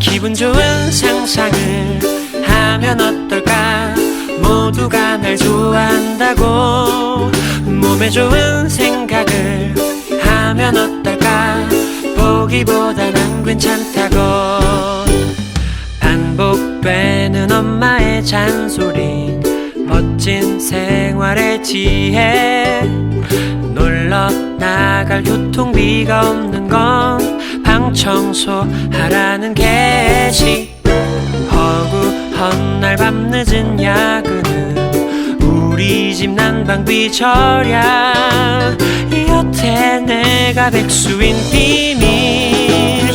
기분 좋은 상상을 하면 어떨까? 모두가 날 좋아한다고. 몸에 좋은 생각을 하면 어떨까? 보기보다 난 괜찮다고. 반복되는 엄마의 잔소리 멋진 생활의 지혜. 놀러 나갈 교통비가 없는 건 방 청소 하라는 게시. 허구 헛날 밤늦은 야근은 우리 집 난방비 절약 여태 내가 백수인 비밀.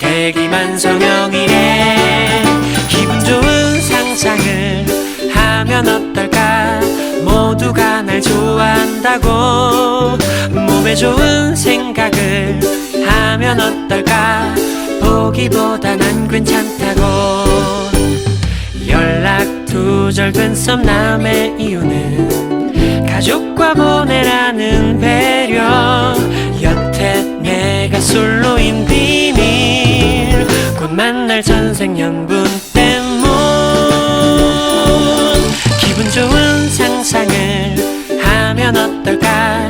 대기만 성형이래. 기분 좋은 상상을 하면 어떨까? 모두가 날 좋아한다고 몸에 좋은 생각을 하면 어떨까? 보기보다 난 괜찮다고. 연락 두절된 썸남의 이유는 가족과 보내라는 배려. 여태 내가 솔로인 비밀 곧 만날 전생연분 때문. 기분 좋은 상상을 하면 어떨까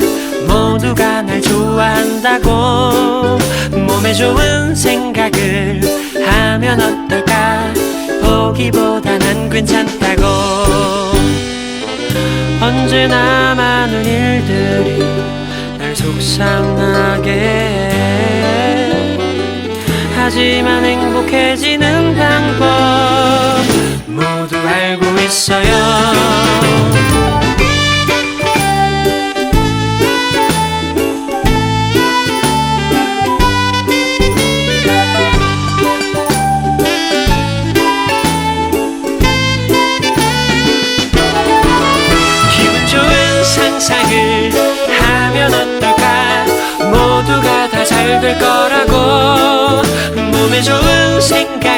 날 좋아한다고 몸에 좋은 생각을 하면 어떨까? 보기보다 난 괜찮다고. 언제나 많은 일들이 날 속상하게. 해 하지만 행복해지는 방법 모두 알고 있어요 잘 될 거라고. 몸에 좋은 생각을